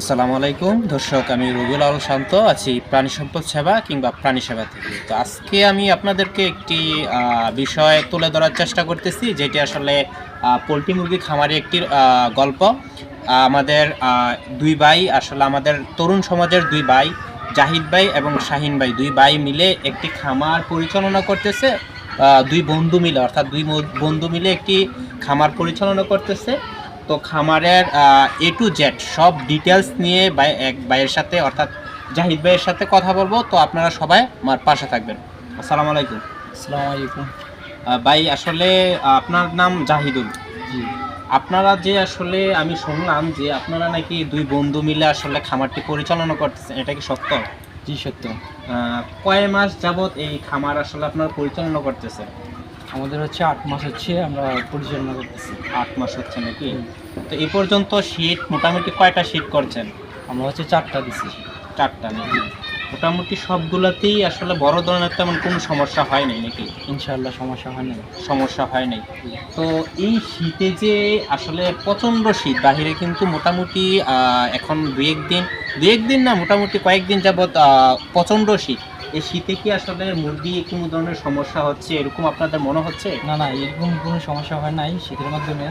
আসসালামু আলাইকুম। দর্শক, আমি রবিউল আল শান্ত, আছি প্রাণী সম্পদ সেবা কিংবা প্রাণী সেবা থেকে। তো আজকে আমি আপনাদেরকে একটি বিষয় তুলে ধরার চেষ্টা করতেছি, যেটি আসলে পোলট্রি মুরগি খামারি একটি গল্প। আমাদের দুই ভাই, আসলে আমাদের তরুণ সমাজের দুই ভাই, জাহিদ ভাই এবং শাহিন ভাই, দুই ভাই মিলে একটি খামার পরিচালনা করতেছে। দুই বন্ধু মিলে, অর্থাৎ দুই বন্ধু মিলে একটি খামার পরিচালনা করতেছে। তো খামারের এ টু জেড সব ডিটেলস নিয়ে এক ভাইয়ের সাথে অর্থাৎ জাহিদ ভাইয়ের সাথে কথা বলব। তো আপনারা সবাই আমার পাশে থাকবেন। আসসালামু আলাইকুম। আসসালামু আলাইকুম। ভাই আসলে আপনার নাম জাহিদুল। জি। আপনারা যে আসলে আমি শুনলাম যে আপনারা নাকি দুই বন্ধু মিলে আসলে খামারটি পরিচালনা করতেছেন। এটা কি সত্য? জি সত্য। কয় মাস যাবত এই খামার আসলে আপনারা পরিচালনা করতেছেন? আমাদের হচ্ছে আট মাস হচ্ছে আমরা পরিচালনা করতেছি। আট মাস হচ্ছে নাকি? তো এই পর্যন্ত শীত মোটামুটি কয়টা শীত করছেন? আমরা হচ্ছে চারটা দিছি। চারটা নাকি? মোটামুটি সবগুলাতেই আসলে বড় ধরনের তেমন কোনো সমস্যা হয় নাই নাকি? ইনশাল্লাহ সমস্যা হয় না সমস্যা হয় নাই। তো এই শীতে যে আসলে প্রচণ্ড শীত বাহিরে কিন্তু মোটামুটি এখন দু একদিন দু একদিন না মোটামুটি কয়েকদিন যাবৎ প্রচণ্ড শীত। এই শীতে কি আসলে মুরগি কোনো ধরনের সমস্যা হচ্ছে? এরকম আপনাদের মনে হচ্ছে? না না এরকম কোনো সমস্যা হয় নাই শীতের মাধ্যমে।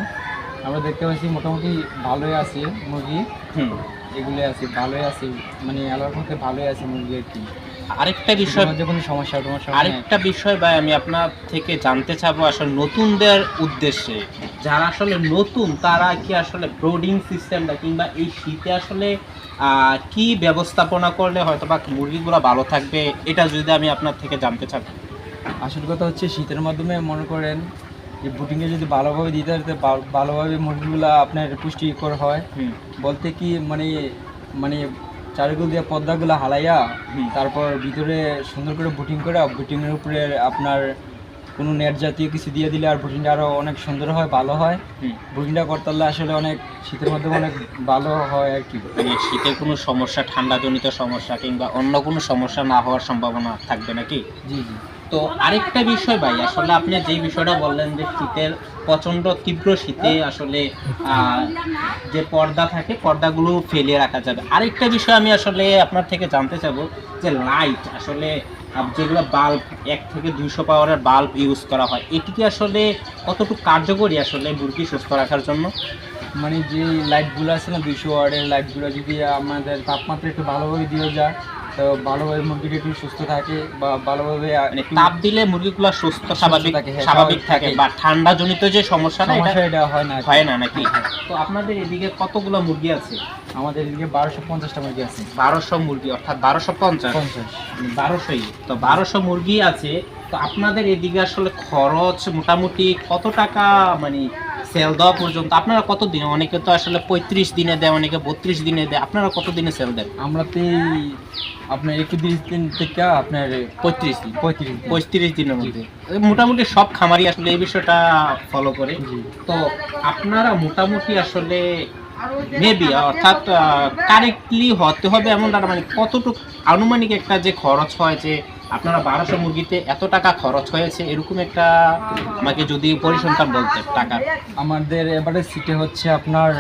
আমরা দেখতে পাচ্ছি মোটামুটি ভালোই আছে মুরগি। হুম। এগুলো আছে ভালোই আছে মানে আলোর মধ্যে ভালোই আছে মুরগি আর কি। আরেকটা বিষয় কোনো সমস্যা না আরেকটা বিষয় ভাই আমি আপনার থেকে জানতে চাবো আসলে নতুনদের উদ্দেশ্যে। যারা আসলে নতুন তারা কি আসলে ব্রোডিং সিস্টেমটা কিংবা এই শীতে আসলে কি ব্যবস্থাপনা করলে হয়তো বা মুরগিগুলো ভালো থাকবে এটা যদি আমি আপনার থেকে জানতে চাই। আসল কথা হচ্ছে শীতের মাধ্যমে মনে করেন যে বুটিংয়ে যদি ভালোভাবে দিতে পারতে ভালোভাবে মুরগিগুলো আপনার পুষ্টিকর হয়। বলতে কি মানে মানে চারিগুল দিয়ে পদ্মাগুলো হালাইয়া হুম। তারপর ভিতরে সুন্দর করে বুটিং করে বুটিংয়ের উপরে আপনার কোনো নেট জাতীয় কিছু দিয়ে দিলে আর বুটিংটা আরও অনেক সুন্দর হয় ভালো হয়। হুম। বুটিংটা করতে পারলে আসলে অনেক শীতের মধ্যে অনেক ভালো হয় আর কি। মানে শীতে কোনো সমস্যা ঠান্ডাজনিত সমস্যা কিংবা অন্য কোনো সমস্যা না হওয়ার সম্ভাবনা থাকবে নাকি? জি জি। তো আরেকটা বিষয় ভাই, আসলে আপনি যেই বিষয়টা বললেন যে শীতের প্রচণ্ড তীব্র শীতে আসলে যে পর্দা থাকে, পর্দাগুলো ফেলে রাখা যাবে। আরেকটা বিষয় আমি আসলে আপনার থেকে জানতে চাবো যে লাইট আসলে যেগুলো বাল্ব এক থেকে দুইশো পাওয়ারের বাল্ব ইউজ করা হয়, এটি কি আসলে কতটুকু কার্যকরী আসলে মুরগি সুস্থ রাখার জন্য? মানে যে লাইটগুলো আছে না, দুইশো ওয়ার্ডের লাইটগুলো যদি আমাদের তাপমাত্রা একটু ভালোভাবে দিয়ে যায় তো ভালোভাবে মুরগিটা একটু সুস্থ থাকে বা ভালোভাবে মানে তাপ দিলে মুরগিগুলো সুস্থ স্বাভাবিক হ্যাঁ, স্বাভাবিক স্বাভাবিক থাকে। বা ঠান্ডাজনিত যে সমস্যাটা এটা এটা হয় না হয় না নাকি? তো আপনাদের এদিকে কতগুলো মুরগি আছে? আমাদের এদিকে বারোশো পঞ্চাশটা মুরগি আছে। বারোশো মুরগি অর্থাৎ বারোশো পঞ্চাশ। পঞ্চাশ। বারোশোই। তো বারোশো মুরগি আছে তো আপনাদের এদিকে আসলে খরচ মোটামুটি কত টাকা মানে সেল দেওয়া পর্যন্ত আপনারা কত দিনে অনেকে তো আসলে পঁয়ত্রিশ দিনে দেয় অনেকে বত্রিশ দিনে দেয়। আপনারা কত দিনে সেল দেন? আমরা তো আপনার একত্রিশ দিন থেকে আপনার পঁয়ত্রিশ দিন। পঁয়ত্রিশ পঁয়ত্রিশ দিনের মধ্যে। মোটামুটি সব খামারি আসলে এই বিষয়টা ফলো করে। তো আপনারা মোটামুটি আসলে মেবি অর্থাৎ কারেক্টলি হতে হবে এমন না মানে কতটুকু আনুমানিক একটা যে খরচ হয় যে আপনারা বারোশো মুরগিতে এত টাকা খরচ হয়েছে এরকম একটা আমাকে যদি পরিসংখ্যান বলতে টাকা। আমাদের এবারে সিটে হচ্ছে আপনার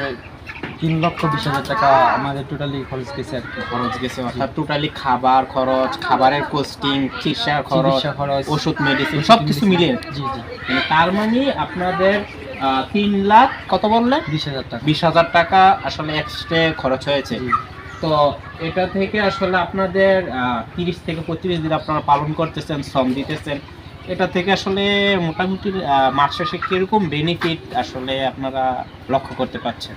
তিন লক্ষ বিশ হাজার টাকা আমাদের টোটালি খরচ গেছে আর কি। খরচ গেছে অর্থাৎ টোটালি খাবার খরচ খাবারের কোস্টিং চিকিৎসার খরচ খরচ ওষুধ মেডিসিন সব কিছু মিলিয়ে। জি জি। মানে তার মানে আপনাদের তিন লাখ কত বললেন? বিশ হাজার টাকা। বিশ হাজার টাকা আসলে এক্সট্রা খরচ হয়েছে। তো এটা থেকে আসলে আপনাদের তিরিশ থেকে পঁয়ত্রিশ দিন আপনারা পালন করতেছেন শ্রম দিতেছেন। এটা থেকে আসলে মোটামুটি মাস শেষে কীরকম বেনিফিট আসলে আপনারা লক্ষ্য করতে পারছেন?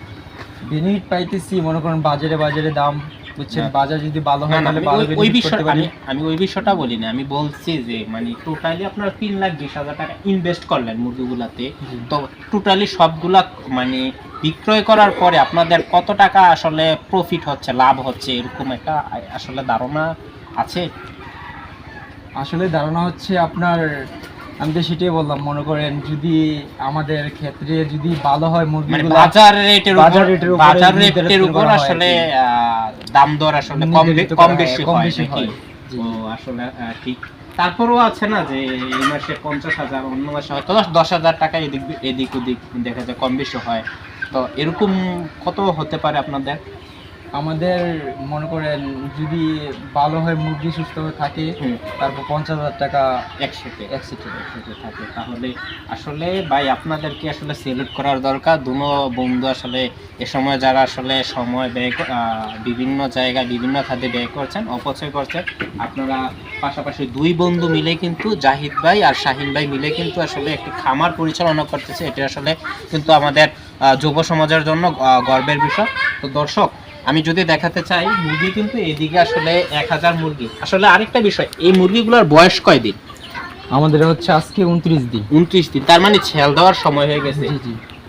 বেনিফিট পাইতেছি মনে করেন বাজারে বাজারে দাম বুঝছেন? বাজার যদি ভালো হয় তাহলে ভালো ওই- ওই বেনিফিট বিষয় করতে পারি। আমি আমি ওই বিষয়টা বলি না। আমি বলছি যে মানে টোটালি আপনারা তিন লাখ বিশ হাজার টাকা ইনভেস্ট করলেন মুরগিগুলাতে। তো টোটালি সবগুলা মানে বিক্রয় করার পরে আপনাদের কত টাকা আসলে প্রফিট হচ্ছে লাভ হচ্ছে? এরকম একটা আসলে ধারণা আছে? আসলে ধারণা হচ্ছে আপনার আমি তো সেটাই বললাম মনে করেন যদি আমাদের ক্ষেত্রে যদি ভালো হয় মানে মুরগিগুলো বাজার রেটের উপর বাজার রেটের উপরে আসলে দাম দর আসলে কম কম বেশি কম বেশি হয়। আসলে ঠিক। তারপরেও আছে না যে এই মাসে পঞ্চাশ হাজার অন্য মাসে হয়তো দশ- দশ হাজার টাকা এদিক এদিক ওদিক দেখা যায় কম বেশি হয়। তো এরকম কত হতে পারে আপনাদের? আমাদের মনে করেন যদি ভালো হয় মুরগি সুস্থ হয়ে থাকে তারপর পঞ্চাশ হাজার টাকা একসাথে। একসাথে একসাথে থাকে। তাহলে আসলে ভাই আপনাদেরকে আসলে সেলুট করার দরকার। দুনো বন্ধু আসলে এ সময় যারা আসলে সময় ব্যয় বিভিন্ন জায়গায় বিভিন্ন খাতে ব্যয় করছেন অপচয় করছেন আপনারা পাশাপাশি দুই বন্ধু মিলে কিন্তু জাহিদ ভাই আর শাহিন ভাই মিলে কিন্তু আসলে একটি খামার পরিচালনা করতেছে। এটা আসলে কিন্তু আমাদের যুব সমাজের জন্য গর্বের বিষয়। তো দর্শক আমি যদি দেখাতে চাই মুরগি কিন্তু এদিকে আসলে এক হাজার মুরগি। আসলে আরেকটা বিষয় এই মুরগিগুলোর বয়স কয়দিন? আমাদের হচ্ছে আজকে উনত্রিশ দিন। উনত্রিশ দিন তার মানে ছেল দেওয়ার সময় হয়ে গেছে।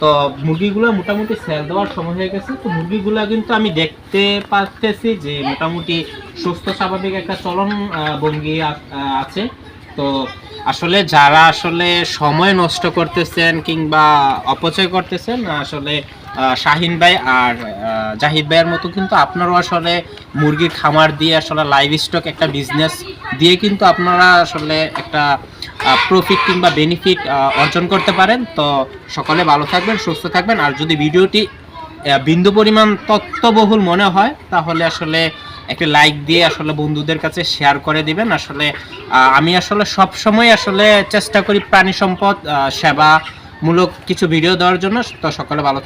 তো মুরগিগুলো মোটামুটি সেল দেওয়ার সময় হয়ে গেছে। তো মুরগিগুলো কিন্তু আমি দেখতে পাচ্তেছি যে মোটামুটি সুস্থ স্বাভাবিক একটা চলন ভঙ্গি আছে। তো আসলে যারা আসলে সময় নষ্ট করতেছেন কিংবা অপচয় করতেছেন আসলে শাহিন ভাই আর জাহিদ ভাইয়ের মতো কিন্তু আপনারাও আসলে মুরগির খামার দিয়ে আসলে লাইভ স্টক একটা বিজনেস দিয়ে কিন্তু আপনারা আসলে একটা প্রফিট কিংবা বেনিফিট অর্জন করতে পারেন। তো সকলে ভালো থাকবেন, সুস্থ থাকবেন। আর যদি ভিডিওটি বিন্দু পরিমাণ তত্ত্ববহুল মনে হয়, তাহলে আসলে একটা লাইক দিয়ে আসলে বন্ধুদের কাছে শেয়ার করে দিবেন। আসলে আমি আসলে সব সময় আসলে চেষ্টা করি প্রাণী সম্পদ সেবামূলক কিছু ভিডিও দেওয়ার জন্য। তো সকলে ভালো